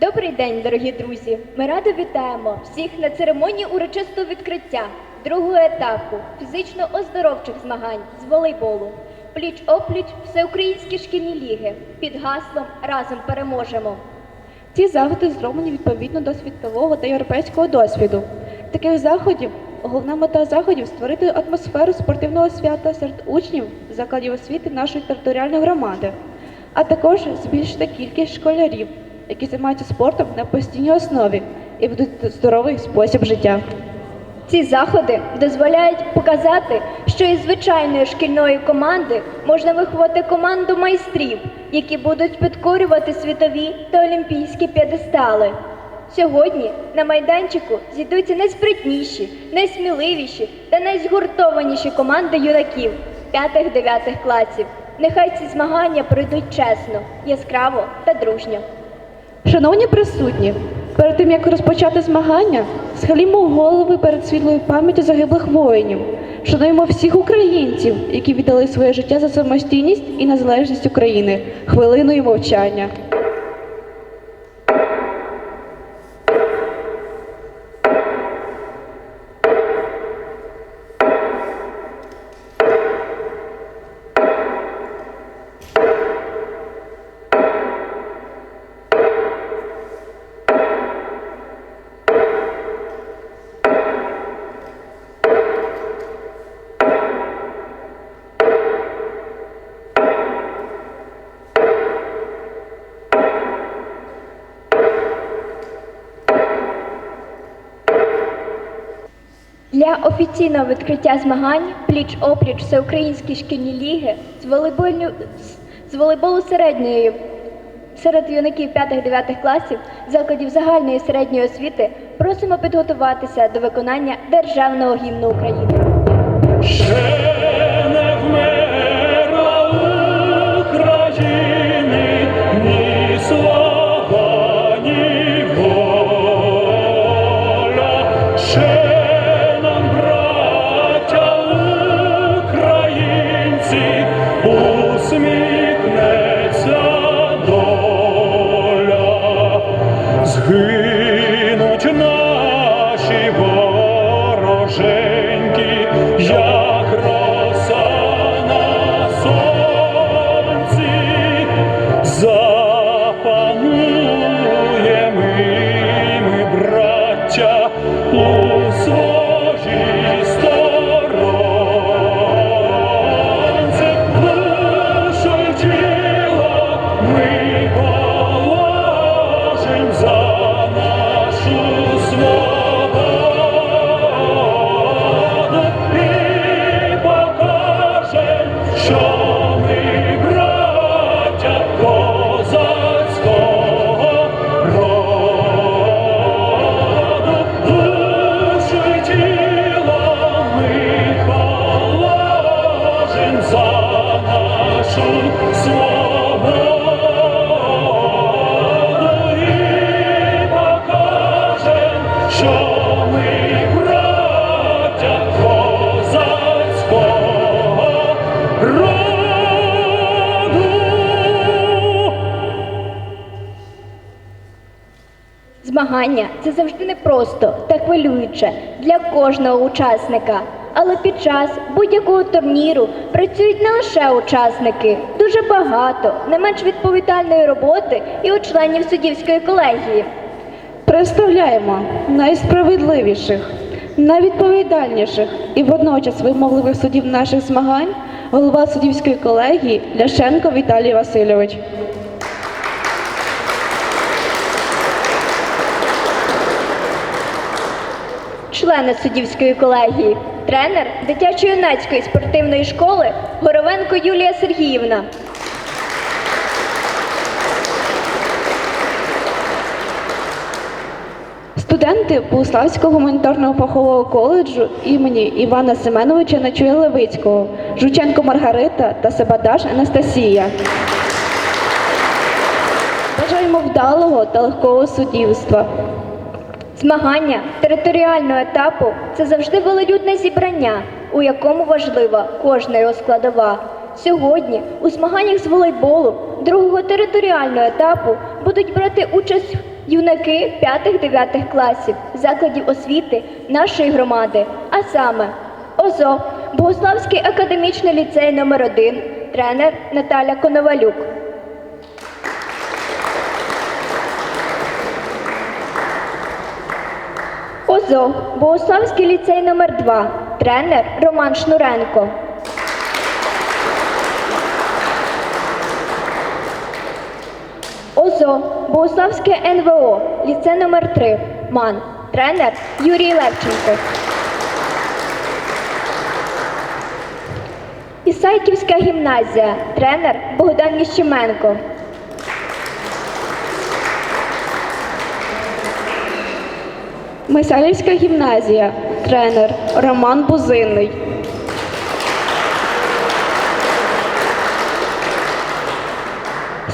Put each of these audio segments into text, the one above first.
Добрий день, дорогі друзі! Ми радо вітаємо всіх на церемонії урочистого відкриття другого етапу фізично-оздоровчих змагань з волейболу. Пліч опліч всеукраїнські шкільні ліги під гаслом Разом переможемо. Ці заходи зроблені відповідно до світового та європейського досвіду. Таких заходів головна мета заходів створити атмосферу спортивного свята серед учнів закладів освіти нашої територіальної громади, а також збільшити кількість школярів, які займаються спортом на постійній основі і ведуть здоровий спосіб життя. Ці заходи дозволяють показати, що із звичайної шкільної команди можна виховати команду майстрів, які будуть підкорювати світові та олімпійські п'єдестали. Сьогодні на майданчику зійдуться найспритніші, найсміливіші та найзгуртованіші команди юнаків 5-9 класів. Нехай ці змагання пройдуть чесно, яскраво та дружньо. Шановні присутні, перед тим як розпочати змагання, схилімо голови перед світлою пам'яттю загиблих воїнів. Шануємо всіх українців, які віддали своє життя за самостійність і незалежність України. Хвилиною мовчання. Офіційного відкриття змагань пліч-опліч всеукраїнські шкільні ліги з волейбольну з волейболу середньої серед юнаків 5-9 класів закладів загальної середньої освіти просимо підготуватися до виконання державного гімну України. Змагання це завжди непросто та хвилююче для кожного учасника. Але під час будь-якого турніру працюють не лише учасники, дуже багато, не менш відповідальної роботи і у членів суддівської колегії. Представляємо найсправедливіших, найвідповідальніших і водночас вимогливих суддів наших змагань голова суддівської колегії Ляшенко Віталій Васильович. Члени суддівської колегії, тренер дитячо-юнацької спортивної школи Горовенко Юлія Сергіївна. Студенти Богуславського гуманітарного фахового коледжу імені Івана Семеновича Нечуя Левицького, Жученко Маргарита та Себадаш Анастасія. Бажаємо вдалого та легкого суддівства. Змагання територіального етапу це завжди велолюдне зібрання, у якому важлива кожна його складова. Сьогодні у змаганнях з волейболу другого територіального етапу будуть брати участь юнаки 5-9 класів закладів освіти нашої громади, а саме ОЗО, Богославський академічний ліцей номер 1 тренер Наталя Коновалюк. ОЗО, Богославський ліцей номер 2 тренер Роман Шнуренко. ОЗО, Богославське НВО, ліцей номер 3 МАН, тренер Юрій Левченко. Ісайківська гімназія, тренер Богдан Ніщеменко. Мисалівська гімназія, тренер Роман Бузинний.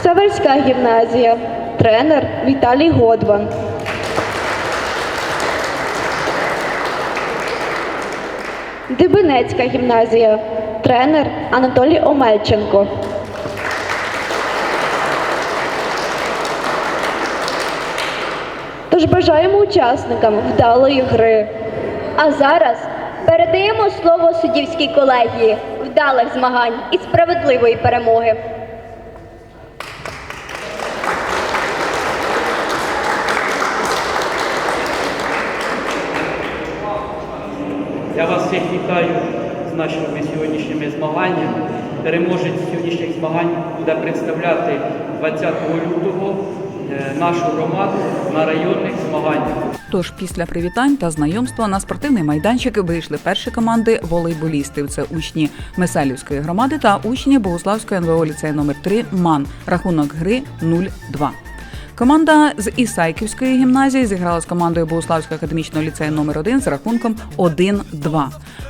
Саверська гімназія, тренер Віталій Годван. Дибинецька гімназія, тренер Анатолій Омельченко. Тож бажаємо учасникам вдалої гри. А зараз передаємо слово суддівській колегії вдалих змагань і справедливої перемоги. Я вас всіх вітаю з нашими сьогоднішніми змаганнями. Переможець сьогоднішніх змагань буде представляти 20 лютого нашу громаду на районних змаганнях. Тож після привітань та знайомства на спортивний майданчик вийшли перші команди волейболістів. Це учні Меселівської громади та учні Богославської НВО ліцею номер 3 МАН. Рахунок гри 0-2. Команда з Ісайківської гімназії зіграла з командою Богославського академічного ліцею номер 1 з рахунком 1-2.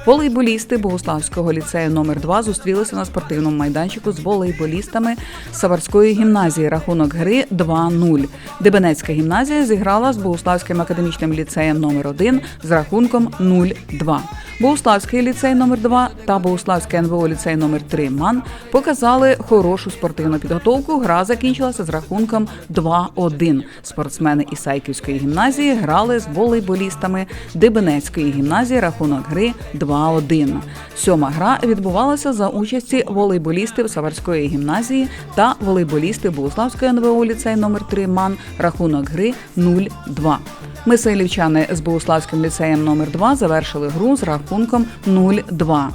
Волейболісти Богославського ліцею номер 2 зустрілися на спортивному майданчику з волейболістами Саварської гімназії. Рахунок гри 2-0. Дебенецька гімназія зіграла з Богославським академічним ліцеєм номер 1 з рахунком 0-2. Богославський ліцей номер 2 та Богославський НВО ліцей номер 3 МАН показали хорошу спортивну підготовку. Гра закінчилася з рахунком 2-1. Спортсмени Ісайківської гімназії грали з волейболістами Дебенецької гімназії. Рахунок гри 2-1. Сьома гра відбувалася за участі волейболістів Саварської гімназії та волейболістів Богославської НВО ліцей номер 3 МАН. Рахунок гри 0-2. Миселівчани з Богославським ліцеєм номер 2 завершили гру з рахунком 0-2.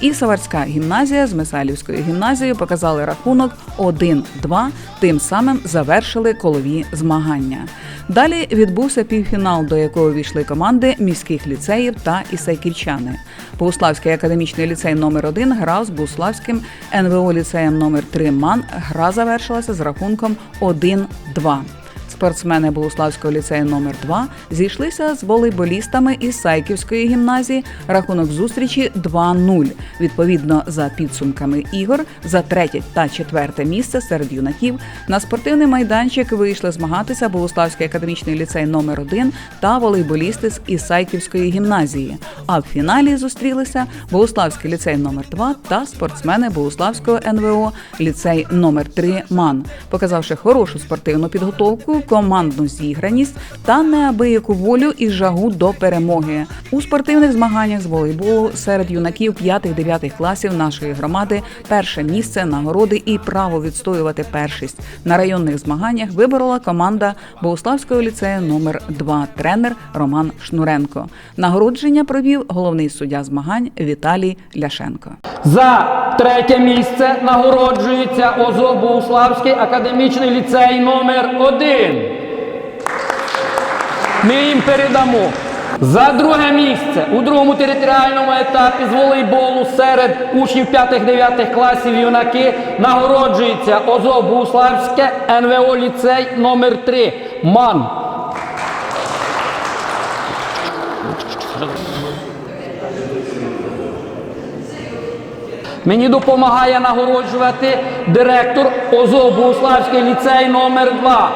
І Саварська гімназія з Месалівською гімназією показали рахунок 1-2, тим самим завершили колові змагання. Далі відбувся півфінал, до якого війшли команди міських ліцеїв та ісайківчани. Богуславський академічний ліцей номер 1 грав з Богуславським НВО ліцеєм номер 3 МАН. Гра завершилася з рахунком 1-2. Спортсмени Богославського ліцею номер 2 зійшлися з волейболістами із Сайківської гімназії. Рахунок зустрічі 2-0. Відповідно за підсумками ігор за третє та четверте місце серед юнаків на спортивний майданчик вийшли змагатися Богославський академічний ліцей номер 1 та волейболісти з Ісайківської гімназії. А в фіналі зустрілися Богославський ліцей номер 2 та спортсмени Богославського НВО ліцей номер 3 МАН, показавши хорошу спортивну підготовку, командну зіграність та неабияку волю і жагу до перемоги у спортивних змаганнях з волейболу серед юнаків 5-9 класів нашої громади. Перше місце нагороди і право відстоювати першість на районних змаганнях виборола команда Богославського ліцею номер 2 тренер Роман Шнуренко. Нагородження провів головний суддя змагань Віталій Ляшенко. За третє місце нагороджується ОЗО Богуславський академічний ліцей номер 1 Ми їм передамо. За друге місце у другому територіальному етапі з волейболу серед учнів 5-9 класів юнаки нагороджується ОЗО Богуславське НВО ліцей номер 3 МАН. Мені допомагає нагороджувати директор ОЗО Богуславський ліцей номер 2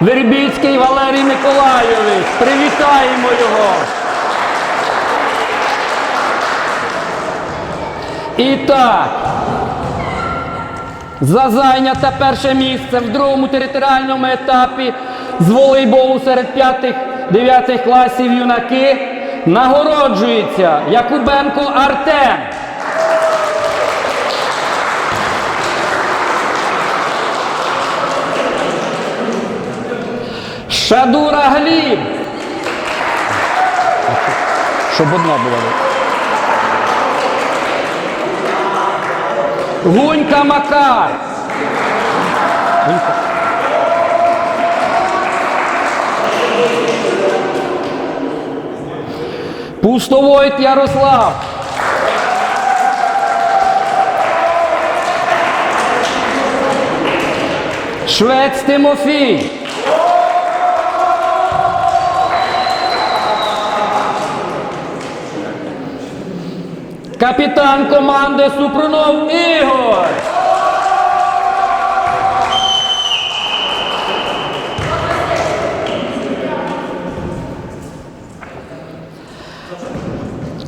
Вербіцький Валерій Миколайович. Привітаємо його. І так. За зайняте перше місце в другому територіальному етапі з волейболу серед 5-9 класів юнаки нагороджується Якубенко Артем. Шадура Гліб. Щоб одна була. Гунька Макар. Пустовойт Ярослав. Швець Тимофій. Капітан команди Супрунов Ігор.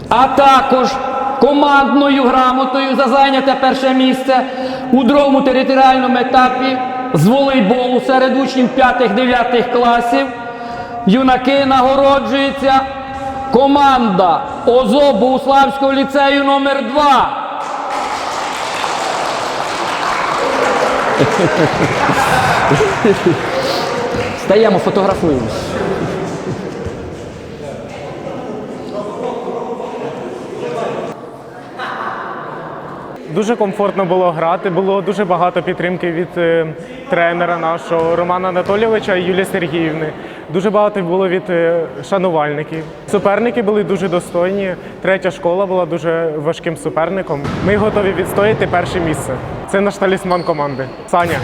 А також командною грамотою за зайняте перше місце у другому територіальному етапі з волейболу серед учнів 5-9 класів. Юнаки нагороджується команда ОЗО Богуславського ліцею номер 2 Стаємо, фотографуємо. Дуже комфортно було грати, було дуже багато підтримки від е, тренера нашого Романа Анатолійовича і Юлії Сергіївни. Дуже багато було від е, шанувальників. Суперники були дуже достойні. Третя школа була дуже важким суперником. Ми готові відстояти перше місце. Це наш талісман команди. Саня.